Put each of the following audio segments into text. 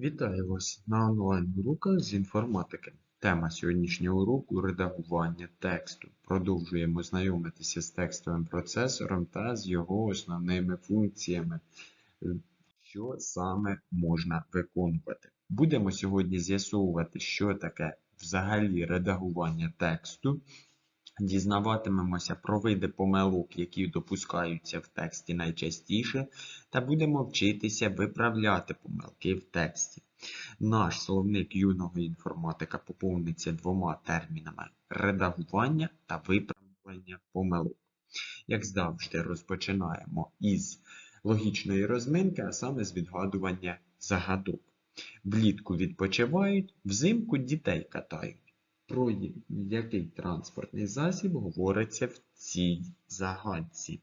Вітаю вас на онлайн-уроках з інформатики. Тема сьогоднішнього уроку редагування тексту. Продовжуємо знайомитися з текстовим процесором та з його основними функціями, що саме можна виконувати. Будемо сьогодні з'ясовувати, що таке взагалі редагування тексту. Дізнаватимемося про види помилок, які допускаються в тексті найчастіше, та будемо вчитися виправляти помилки в тексті. Наш словник юного інформатика поповниться двома термінами редагування та виправлення помилок. Як завжди, розпочинаємо із логічної розминки, а саме з відгадування загадок. Влітку відпочивають, взимку дітей катають про який транспортний засіб говориться в цій загадці.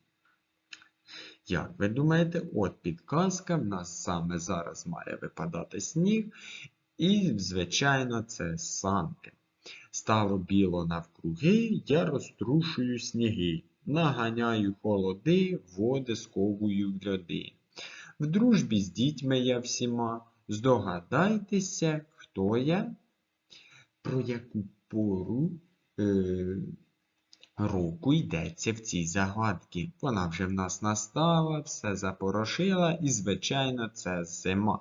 Як ви думаєте, от підказка, в нас саме зараз має випадати сніг, і, звичайно, це санки. Стало біло навкруги, я розтрушую сніги, наганяю холоди, води сковую льоди. В дружбі з дітьми я всіма, здогадайтеся, хто я, про яку пору е, року йдеться в цій загадці. Вона вже в нас настала, все запорошила, і, звичайно, це зима.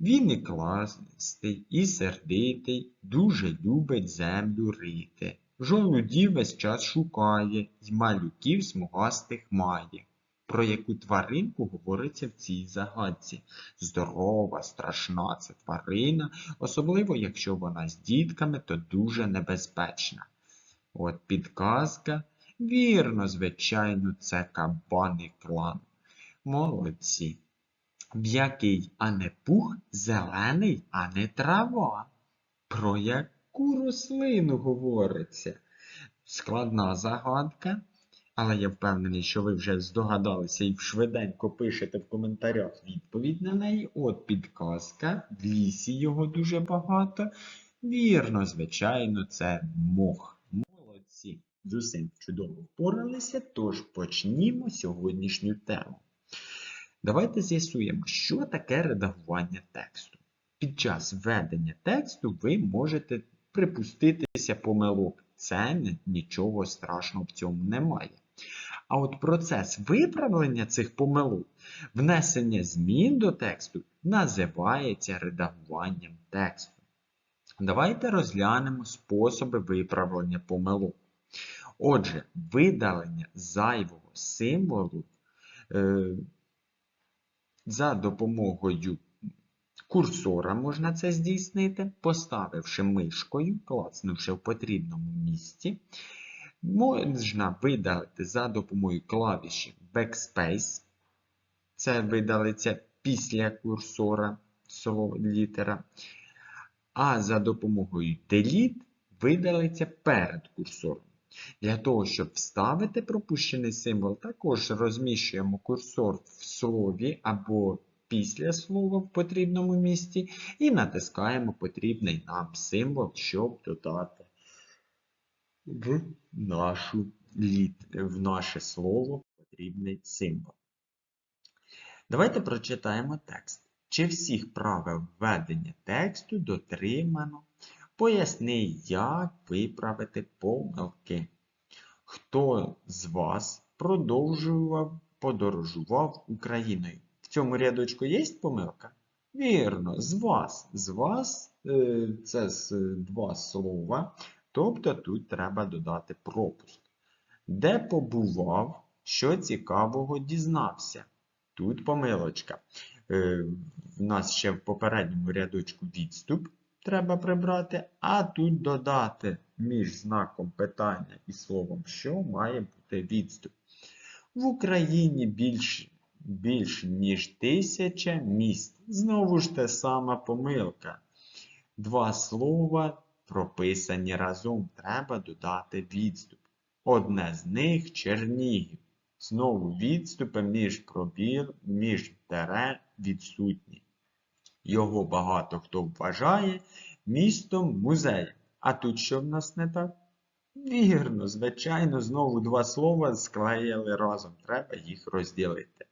Він і класний, і сердитий, дуже любить землю рити. Жолудів весь час шукає, й малюків смугастих має. Про яку тваринку говориться в цій загадці. Здорова, страшна це тварина, особливо, якщо вона з дітками, то дуже небезпечна. От підказка. Вірно, звичайно, це кабаний клан. Молодці. М'який, а не пух, зелений, а не трава. Про яку рослину говориться? Складна загадка. Але я впевнений, що ви вже здогадалися і швиденько пишете в коментарях відповідь на неї. От підказка, в лісі його дуже багато. Вірно, звичайно, це мох. Молодці. З усім чудово впоралися, тож почнімо сьогоднішню тему. Давайте з'ясуємо, що таке редагування тексту. Під час введення тексту ви можете припуститися помилок. Це нічого страшного в цьому немає. А от процес виправлення цих помилок, внесення змін до тексту називається редагуванням тексту. Давайте розглянемо способи виправлення помилок. Отже, видалення зайвого символу е, за допомогою курсора можна це здійснити, поставивши мишкою, клацнувши в потрібному місці. Можна видалити за допомогою клавіші Backspace. Це видалиться після курсора слово літера. А за допомогою Delete видалиться перед курсором. Для того, щоб вставити пропущений символ, також розміщуємо курсор в слові або після слова в потрібному місці і натискаємо потрібний нам символ, щоб додати в нашу літ, в наше слово потрібний символ. Давайте прочитаємо текст. Чи всіх правил введення тексту дотримано? Поясни, як виправити помилки. Хто з вас продовжував, подорожував Україною? В цьому рядочку є помилка? Вірно, з вас. З вас е, це два слова. Тобто тут треба додати пропуск. Де побував, що цікавого дізнався. Тут помилочка. Е, в нас ще в попередньому рядочку відступ треба прибрати, а тут додати між знаком питання і словом що має бути відступ. В Україні більш, більш ніж тисяча міст. Знову ж те сама помилка. Два слова прописані разом, треба додати відступ. Одне з них Чернігів. Знову відступи між пробіл, між тере відсутні. Його багато хто вважає містом музеєм. А тут що в нас не так? Вірно, звичайно, знову два слова склеїли разом. Треба їх розділити.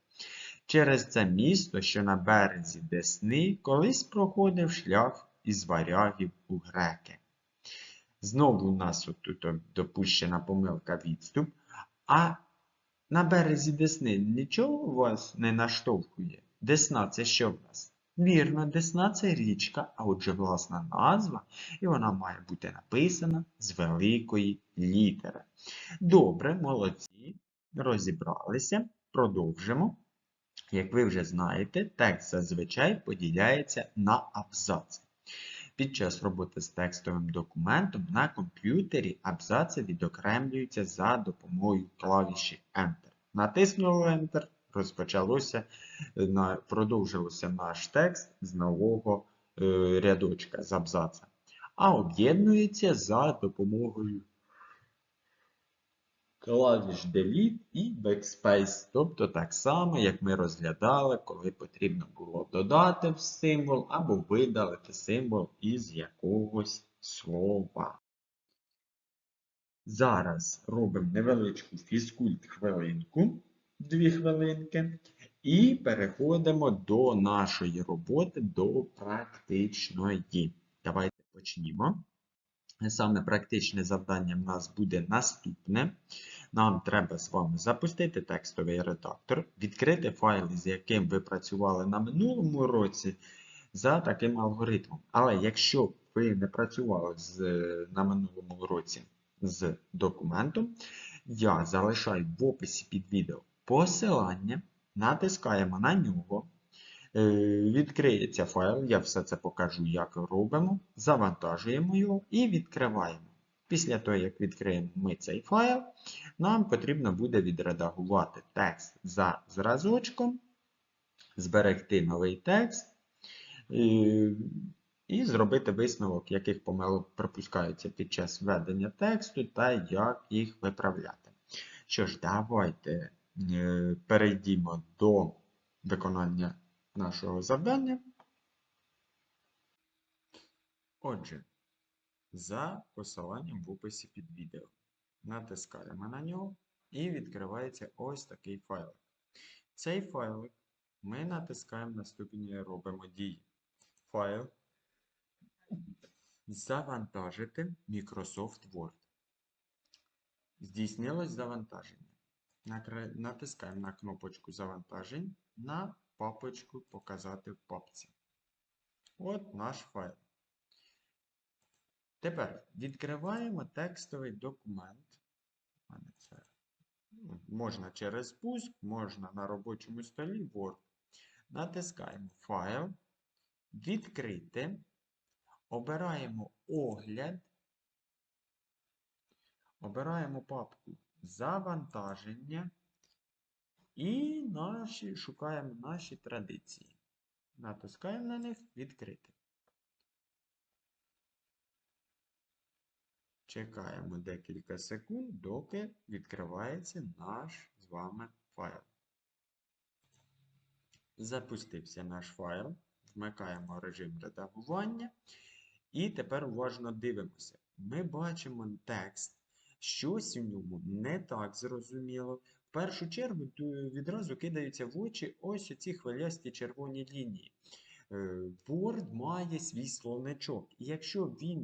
через це місто, що на березі Десни, колись проходив шлях із варягів у греки. Знову у нас тут допущена помилка відступ, а на березі Десни нічого вас не наштовхує. Десна це що в нас? Вірно, Десна це річка, а отже власна назва, і вона має бути написана з великої літери. Добре, молодці, розібралися, продовжимо. Як ви вже знаєте, текст зазвичай поділяється на абзаци. Під час роботи з текстовим документом на комп'ютері абзаци відокремлюються за допомогою клавіші Enter. Натиснули Enter, розпочалося, на- продовжилося наш текст з нового е, рядочка з абзаца. А об'єднується за допомогою клавіш Delete і Backspace. Тобто так само, як ми розглядали, коли потрібно було додати символ або видалити символ із якогось слова. Зараз робимо невеличку фізкульт хвилинку, дві хвилинки, і переходимо до нашої роботи, до практичної. Давайте почнімо. Саме практичне завдання в нас буде наступне. Нам треба з вами запустити текстовий редактор, відкрити файл, з яким ви працювали на минулому році, за таким алгоритмом. Але якщо ви не працювали з, на минулому році з документом, я залишаю в описі під відео посилання, натискаємо на нього. Е, Відкриється файл, я все це покажу, як робимо. Завантажуємо його і відкриваємо. Після того, як відкриємо ми цей файл, нам потрібно буде відредагувати текст за зразочком, зберегти новий текст е, і зробити висновок, яких помилок пропускаються під час введення тексту та як їх виправляти. Що ж, давайте е, перейдімо до виконання нашого завдання. Отже, за посиланням в описі під відео. Натискаємо на нього і відкривається ось такий файлик. Цей файлик ми натискаємо наступні робимо дії. Файл. Завантажити Microsoft Word. Здійснилось завантаження. Натискаємо на кнопочку завантажень на папочку Показати в папці. От наш файл. Тепер відкриваємо текстовий документ. Ну, Можна через пуск, можна на робочому столі Word. Натискаємо Файл, Відкрити. Обираємо огляд. Обираємо папку Завантаження. І наші, шукаємо наші традиції. Натискаємо на них відкрити. Чекаємо декілька секунд, доки відкривається наш з вами файл. Запустився наш файл. Вмикаємо режим редагування. І тепер уважно дивимося. Ми бачимо текст. Щось у ньому не так зрозуміло. В першу чергу відразу кидаються в очі ось оці хвилясті червоні лінії. Е, Word має свій словничок. І якщо він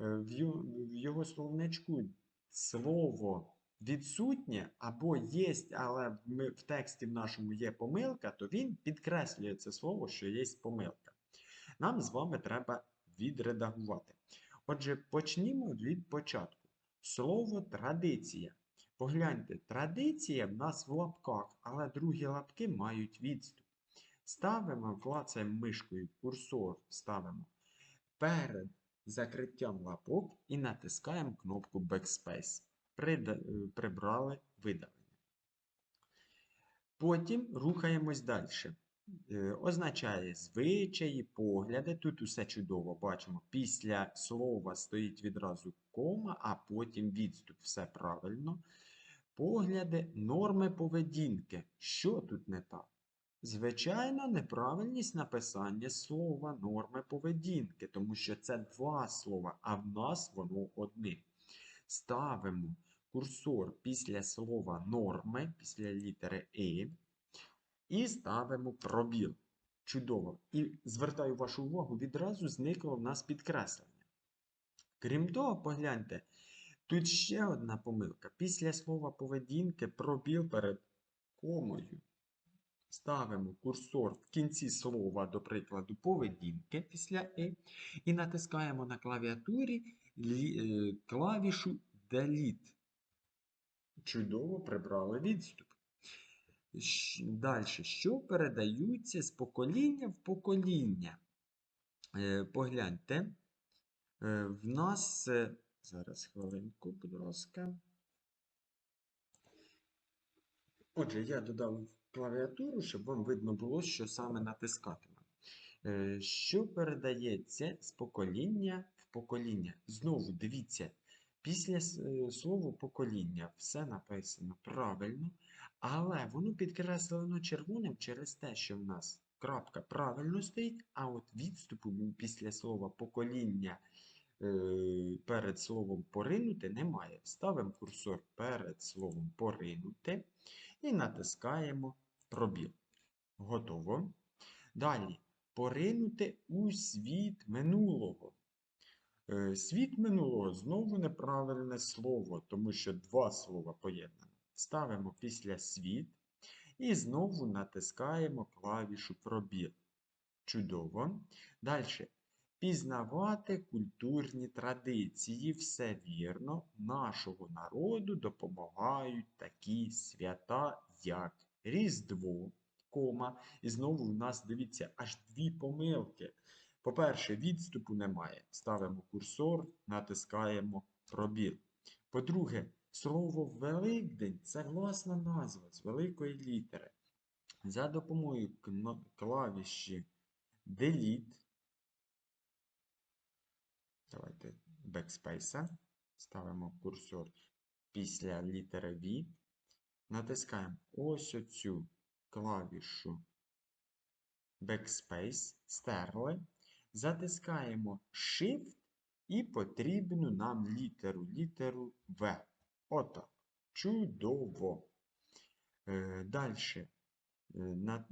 е, в його словничку слово відсутнє або є, але в тексті в нашому є помилка, то він підкреслює це слово, що є помилка. Нам з вами треба відредагувати. Отже, почнімо від початку. Слово традиція. Погляньте, традиція в нас в лапках, але другі лапки мають відступ. Ставимо, клацаємо мишкою курсор, ставимо перед закриттям лапок і натискаємо кнопку Backspace. Е, Прибрали видалення. Потім рухаємось далі. Е, Означає звичаї, погляди. Тут усе чудово бачимо. Після слова стоїть відразу кома, а потім відступ. Все правильно. Погляди, норми поведінки. Що тут не так? Звичайно, неправильність написання слова норми поведінки, тому що це два слова, а в нас воно одне. Ставимо курсор після слова норми, після літери «и», і ставимо пробіл. Чудово. І звертаю вашу увагу, відразу зникло в нас підкреслення. Крім того, погляньте, тут ще одна помилка. Після слова поведінки пробіл перед комою. Ставимо курсор в кінці слова, до прикладу, поведінки після «и» і натискаємо на клавіатурі е, клавішу Delete. Чудово прибрали відступ. Далі, що передаються з покоління в покоління? Е, Погляньте, е, в нас. е, Зараз хвилинку, будь ласка. Отже, я додав клавіатуру, щоб вам видно було, що саме натискатиме. Що передається з покоління в покоління? Знову дивіться, після е, слова покоління все написано правильно, але воно підкреслено червоним через те, що в нас крапка правильно стоїть, а от відступу після слова покоління е, перед словом поринути немає. Ставимо курсор перед словом поринути і натискаємо пробіл. Готово. Далі поринути у світ минулого. Е, Світ минулого знову неправильне слово, тому що два слова поєднано. Ставимо після світ і знову натискаємо клавішу пробіл. Чудово. Далі. Пізнавати культурні традиції. Все вірно. Нашого народу допомагають такі свята, як Різдво, кома. І знову в нас, дивіться, аж дві помилки. По-перше, відступу немає. Ставимо курсор, натискаємо пробіл. По-друге, слово Великдень це власна назва з великої літери. За допомогою клавіші Delete. Давайте Backspace. Ставимо курсор після літери V. Натискаємо ось оцю клавішу Backspace, стерли. Затискаємо Shift і потрібну нам літеру, літеру В. Отак. Чудово. Е, Далі. Е,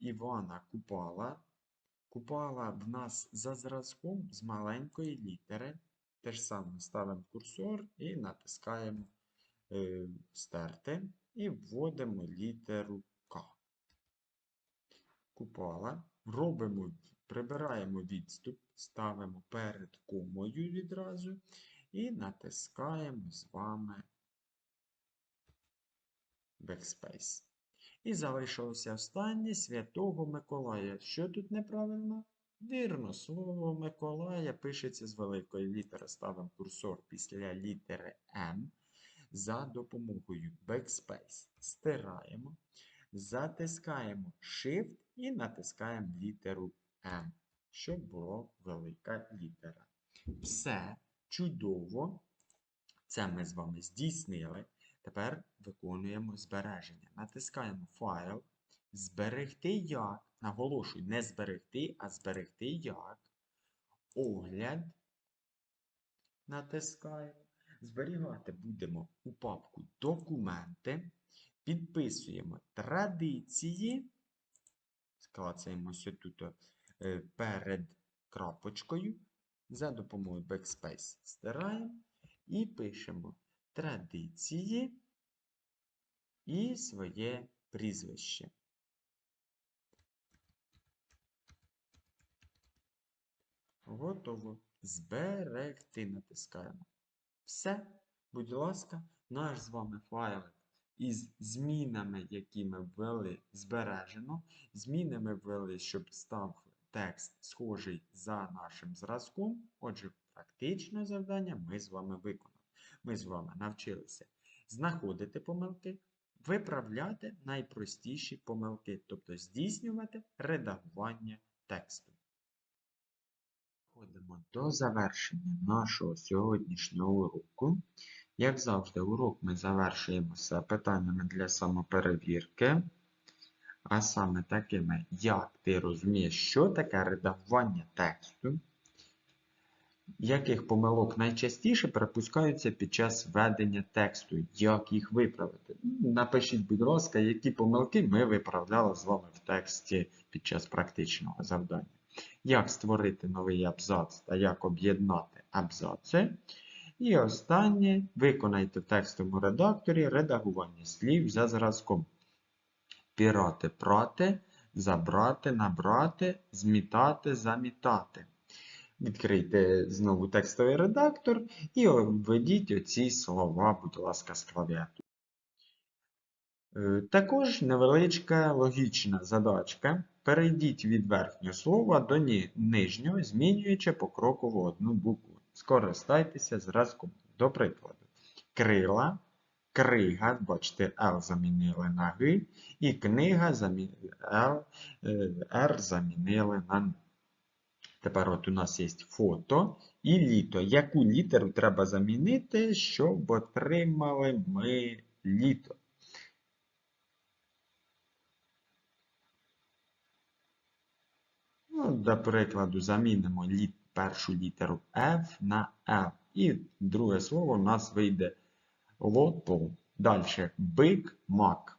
Івана Купала. Купала в нас за зразком з маленької літери. Те ж саме ставимо курсор і натискаємо е, стерти і вводимо літеру К. Купала. Робимо, прибираємо відступ, ставимо перед комою відразу і натискаємо з вами Backspace. І залишилося останнє Святого Миколая. Що тут неправильно? Вірно, слово Миколая пишеться з великої літери. Ставимо курсор після літери М. За допомогою Backspace стираємо, затискаємо Shift і натискаємо літеру М, щоб була велика літера. Все чудово. Це ми з вами здійснили. Тепер виконуємо збереження. Натискаємо файл, зберегти як. Наголошую, не зберегти, а зберегти як. Огляд. Натискаємо. Зберігати будемо у папку Документи. Підписуємо традиції. Склацаємося тут е, перед крапочкою. За допомогою Backspace стираємо і пишемо традиції і своє прізвище. Готово. Зберегти натискаємо. Все, будь ласка, наш з вами файлик із змінами, які ми ввели, збережено. Зміни ми ввели, щоб став текст схожий за нашим зразком. Отже, практичне завдання ми з вами виконали. Ми з вами навчилися знаходити помилки, виправляти найпростіші помилки, тобто здійснювати редагування тексту. Переходимо до завершення нашого сьогоднішнього уроку. Як завжди, урок ми завершуємо з питаннями для самоперевірки, а саме такими, як ти розумієш, що таке редагування тексту, яких помилок найчастіше припускаються під час ведення тексту? Як їх виправити? Напишіть, будь ласка, які помилки ми виправляли з вами в тексті під час практичного завдання. Як створити новий абзац та як об'єднати абзаци? І останнє, виконайте в текстовому редакторі редагування слів за зразком. Пірати, прати, забрати, набрати, змітати, замітати. Відкрийте знову текстовий редактор і введіть оці слова, будь ласка, з клавіатури. Е, Також невеличка логічна задачка. Перейдіть від верхнього слова до нижнього, змінюючи покроково одну букву. Скористайтеся зразком. До прикладу. Крила, крига, бачите, L замінили на Г, і книга замі... L, е, R замінили на Н. Тепер от у нас є фото і літо. Яку літеру треба замінити, щоб отримали ми літо? Ну, Для прикладу, замінимо літ, першу літеру F на L. І друге слово у нас вийде лото. Далі бик, мак.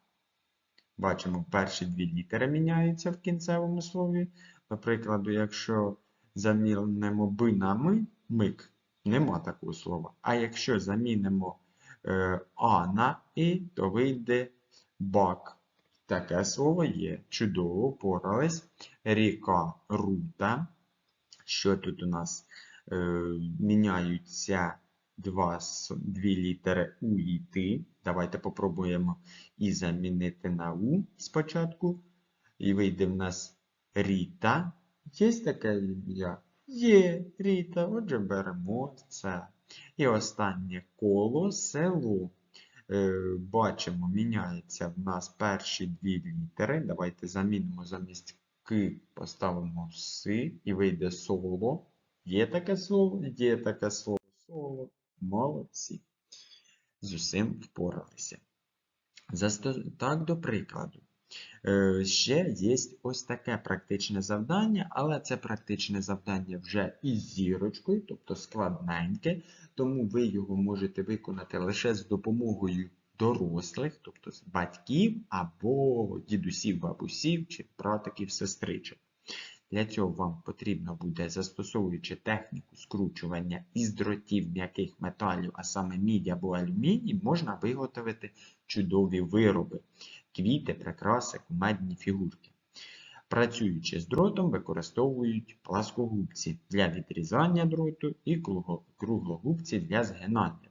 Бачимо, перші дві літери міняються в кінцевому слові. До прикладу, якщо замінимо би на ми, мик, нема такого слова. А якщо замінимо е, а на і, то вийде бак. Таке слово є. Чудово, порались. Ріка, рута. Що тут у нас? Е, міняються два, дві літери У і Т. Давайте попробуємо і замінити на У спочатку. І вийде в нас Ріта. Є таке ім'я? Є Ріта. Отже, беремо це. І останнє коло село. Е, бачимо, міняється в нас перші дві літери. Давайте замінимо замість К, поставимо С і вийде соло. Є таке слово? Є таке слово соло. Молодці. З усім впоралися. Так, до прикладу. Е, Ще є ось таке практичне завдання, але це практичне завдання вже із зірочкою, тобто складненьке, тому ви його можете виконати лише з допомогою дорослих, тобто з батьків або дідусів, бабусів чи братиків, сестричок. Для цього вам потрібно буде, застосовуючи техніку скручування із дротів м'яких металів, а саме мідь або алюміній, можна виготовити чудові вироби, квіти, прикраси, кумедні фігурки. Працюючи з дротом, використовують пласкогубці для відрізання дроту і круглогубці для згинання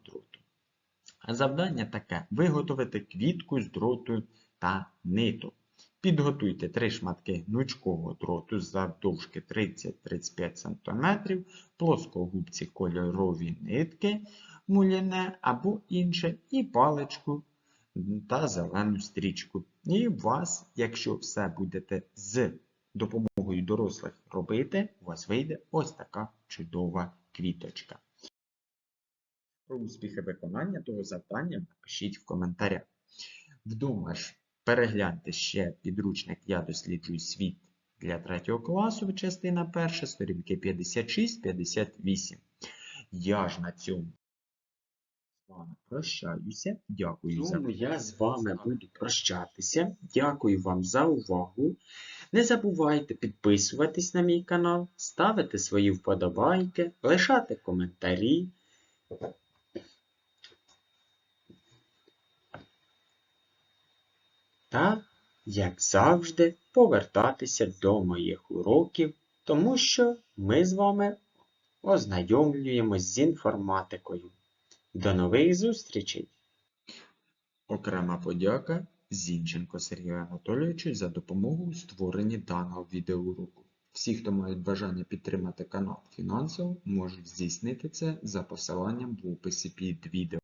завдання таке: виготовити квітку з дроту та ниток. Підготуйте три шматки гнучкого дроту завдовжки 30-35 см, плоскогубці кольорові нитки, муляне або інше, і паличку та зелену стрічку. І у вас, якщо все будете з допомогою дорослих робити, у вас вийде ось така чудова квіточка. Про успіхи виконання того завдання напишіть в коментарях. Вдома ж перегляньте ще підручник Я досліджую світ для 3 класу, частина 1, сторінки 56-58. Я ж на цьому з вами прощаюся. Дякую за Тому я з вами буду прощатися. Дякую вам за увагу. Не забувайте підписуватись на мій канал, ставити свої вподобайки, лишати коментарі. Та, як завжди, повертатися до моїх уроків, тому що ми з вами ознайомлюємось з інформатикою. До нових зустрічей! Окрема подяка Зінченко Сергію Анатолійовичу за допомогу у створенні даного відеоуроку. Всі, хто мають бажання підтримати канал фінансово, можуть здійснити це за посиланням в описі під відео.